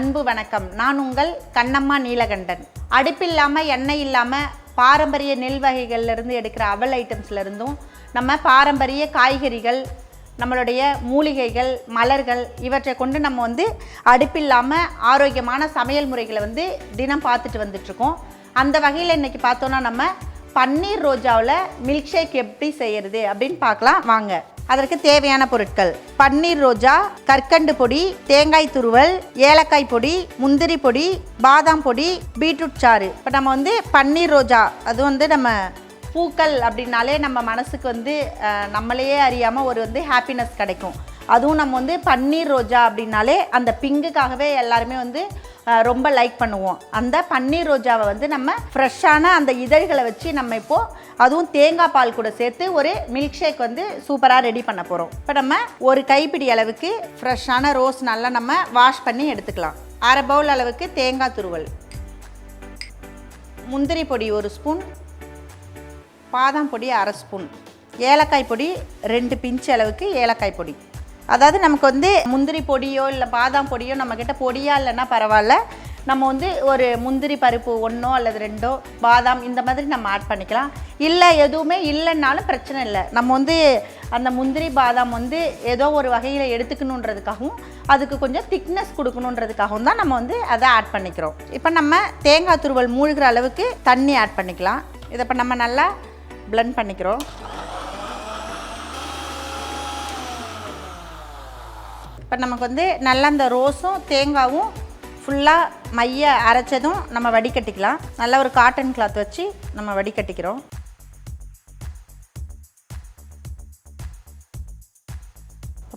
அன்பு வணக்கம். நான் உங்கள் கண்ணம்மா நீலகண்டன். அடுப்பில்லாமல் எண்ணெய் இல்லாமல் பாரம்பரிய நெல் வகைகள்லேருந்து எடுக்கிற அவல் ஐட்டம்ஸ்லேருந்தும் நம்ம பாரம்பரிய காய்கறிகள் நம்மளுடைய மூலிகைகள் மலர்கள் இவற்றை கொண்டு நம்ம வந்து அடுப்பில்லாமல் ஆரோக்கியமான சமையல் முறைகளை வந்து தினம் பார்த்துட்டு வந்துட்ருக்கோம். அந்த வகையில் இன்றைக்கி பார்த்தோன்னா நம்ம பன்னீர் ரோஜாவில் மில்க் ஷேக் எப்படி செய்கிறது அப்படின்னு பார்க்கலாம். வாங்க. அதற்கு தேவையான பொருட்கள். பன்னீர் ரோஜா கற்கண்டு பொடி தேங்காய் துருவல் ஏலக்காய் பொடி முந்திரி பொடி பாதாம் பொடி பீட்ரூட் சாறு. இப்போ நம்ம வந்து பன்னீர் ரோஜா அது வந்து நம்ம பூக்கள் அப்படின்னாலே நம்ம மனசுக்கு வந்து நம்மளையே அறியாமல் ஒரு வந்து ஹாப்பினஸ் கிடைக்கும். அதுவும் நம்ம வந்து பன்னீர் ரோஜா அப்படின்னாலே அந்த பிங்குக்காகவே எல்லாருமே வந்து ரொம்ப லைக் பண்ணுவோம். அந்த பன்னீர் ரோஜாவை வந்து நம்ம ஃப்ரெஷ்ஷான அந்த இதழ்களை வச்சு நம்ம இப்போது அதுவும் தேங்காய் பால் கூட சேர்த்து ஒரு மில்க் ஷேக் வந்து சூப்பராக ரெடி பண்ண போகிறோம் இப்போ நம்ம ஒரு கைப்பிடி அளவுக்கு ஃப்ரெஷ்ஷான ரோஸ் நல்லா நம்ம வாஷ் பண்ணி எடுத்துக்கலாம். அரை பவுல் அளவுக்கு தேங்காய் துருவல். முந்திரி பொடி ஒரு ஸ்பூன் பாதாம் பொடி அரை ஸ்பூன் ஏலக்காய் பொடி ரெண்டு பிஞ்சு அளவுக்கு ஏலக்காய் பொடி. அதாவது நமக்கு வந்து முந்திரி பொடியோ இல்லை பாதாம் பொடியோ நம்மக்கிட்ட பொடியா இல்லைன்னா பரவாயில்ல. நம்ம வந்து ஒரு முந்திரி பருப்பு ஒன்றோ அல்லது ரெண்டோ பாதாம் இந்த மாதிரி நம்ம ஆட் பண்ணிக்கலாம். இல்லை எதுவுமே இல்லைன்னாலும் பிரச்சனை இல்லை. நம்ம வந்து அந்த முந்திரி பாதாம் வந்து ஏதோ ஒரு வகையில் எடுத்துக்கணுன்றதுக்காகவும் அதுக்கு கொஞ்சம் திக்னஸ் கொடுக்கணுன்றதுக்காகவும் தான் நம்ம வந்து அதை ஆட் பண்ணிக்கிறோம். இப்போ நம்ம தேங்காய் துருவல் மூழ்கிற அளவுக்கு தண்ணி ஆட் பண்ணிக்கலாம். இதை இப்போ நம்ம நல்லா ப்ளெண்ட் பண்ணிக்கிறோம். இப்போ நமக்கு வந்து நல்லா அந்த ரோஸும் தேங்காவும் ஃபுல்லாக மைய அரைச்சதும் நம்ம வடிகட்டிக்கலாம். நல்ல ஒரு காட்டன் கிளாத் வச்சு நம்ம வடிகட்டிக்கிறோம்.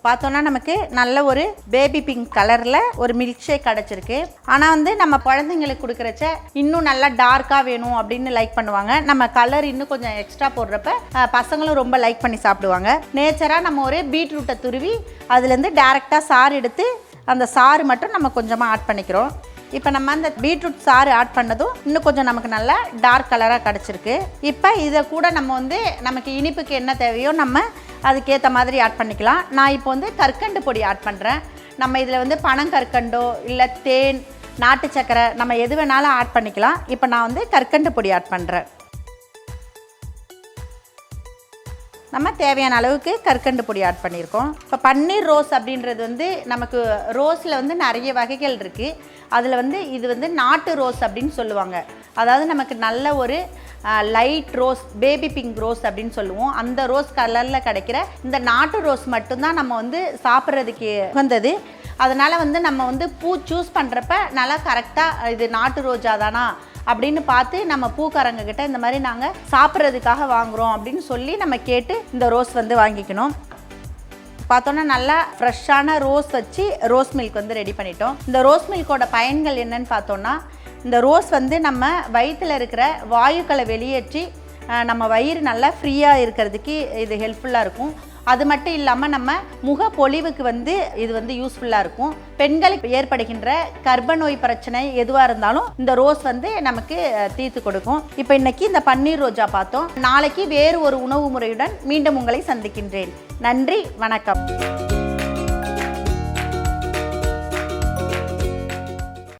பார்த்தோன்னா நமக்கு நல்ல ஒரு பேபி பிங்க் கலரில் ஒரு மில்க் ஷேக் கிடச்சிருக்கு. ஆனால் வந்து நம்ம குழந்தைங்களுக்கு கொடுக்குறச்ச இன்னும் நல்லா டார்க்காக வேணும் அப்படின்னு லைக் பண்ணுவாங்க. நம்ம கலர் இன்னும் கொஞ்சம் எக்ஸ்ட்ரா போடுறப்ப பசங்களும் ரொம்ப லைக் பண்ணி சாப்பிடுவாங்க. நேச்சராக நம்ம ஒரு பீட்ரூட்டை துருவி அதுலேருந்து டேரெக்டாக சாறு எடுத்து அந்த சாறு மட்டும் நம்ம கொஞ்சமாக ஆட் பண்ணிக்கிறோம். இப்போ நம்ம அந்த பீட்ரூட் சாறு ஆட் பண்ணதும் இன்னும் கொஞ்சம் நமக்கு நல்லா டார்க் கலராக கிடச்சிருக்கு. இப்போ இதை கூட நம்ம வந்து நமக்கு இனிப்புக்கு என்ன தேவையோ நம்ம அதுக்கேற்ற மாதிரி ஆட் பண்ணிக்கலாம். நான் இப்போ வந்து கற்கண்டு பொடி ஆட் பண்ணுறேன் நம்ம இதில் வந்து பனங்கற்கண்டோ இல்லை தேன் நாட்டு சக்கரை நம்ம எது வேணாலும் ஆட் பண்ணிக்கலாம். இப்போ நான் வந்து கற்கண்டு பொடி ஆட் பண்ணுறேன் நம்ம தேவையான அளவுக்கு கற்கண்டு பொடி ஆட் பண்ணியிருக்கோம். இப்போ பன்னீர் ரோஸ் அப்படின்றது வந்து நமக்கு ரோஸில் வந்து நிறைய வகைகள் இருக்குது அதில் வந்து இது வந்து நாட்டு ரோஸ் அப்படின்னு சொல்லுவாங்க. அதாவது நமக்கு நல்ல ஒரு light rose baby pink rose அப்படின்னு சொல்லுவோம். அந்த ரோஸ் கலரில் கிடைக்கிற இந்த நாட்டு ரோஸ் மட்டும்தான் நம்ம வந்து சாப்பிட்றதுக்கு உகந்தது. அதனால் வந்து நம்ம வந்து பூ சூஸ் பண்ணுறப்ப நல்லா கரெக்டாக இது நாட்டு ரோஜா தானா அப்படின்னு பார்த்து நம்ம பூக்காரங்கக்கிட்ட இந்த மாதிரி நாங்கள் சாப்பிட்றதுக்காக வாங்குகிறோம் அப்படின்னு சொல்லி நம்ம கேட்டு இந்த ரோஸ் வந்து வாங்கிக்கணும். பார்த்தோன்னா நல்லா ஃப்ரெஷ்ஷான ரோஸ் வச்சு ரோஸ் மில்க் வந்து ரெடி பண்ணிட்டோம். இந்த ரோஸ் மில்கோட பயன்கள் என்னன்னு பார்த்தோன்னா இந்த ரோஸ் வந்து நம்ம வயிற்றில் இருக்கிற வாயுக்களை வெளியேற்றி நம்ம வயிறு நல்லா ஃப்ரீயாக இருக்கிறதுக்கு இது ஹெல்ப்ஃபுல்லாக இருக்கும். அது மட்டும் இல்லாமல் நம்ம முக பொலிவுக்கு வந்து இது வந்து யூஸ்ஃபுல்லாக இருக்கும். பெண்களுக்கு ஏற்படுகின்ற கர்ப்ப நோய் பிரச்சனை எதுவாக இருந்தாலும் இந்த ரோஸ் வந்து நமக்கு தீர்த்து கொடுக்கும். இப்போ இன்னைக்கு இந்த பன்னீர் ரோஜா பார்த்தோம். நாளைக்கு வேறு ஒரு உணவு முறையுடன் மீண்டும் உங்களை சந்திக்கின்றேன். நன்றி வணக்கம்.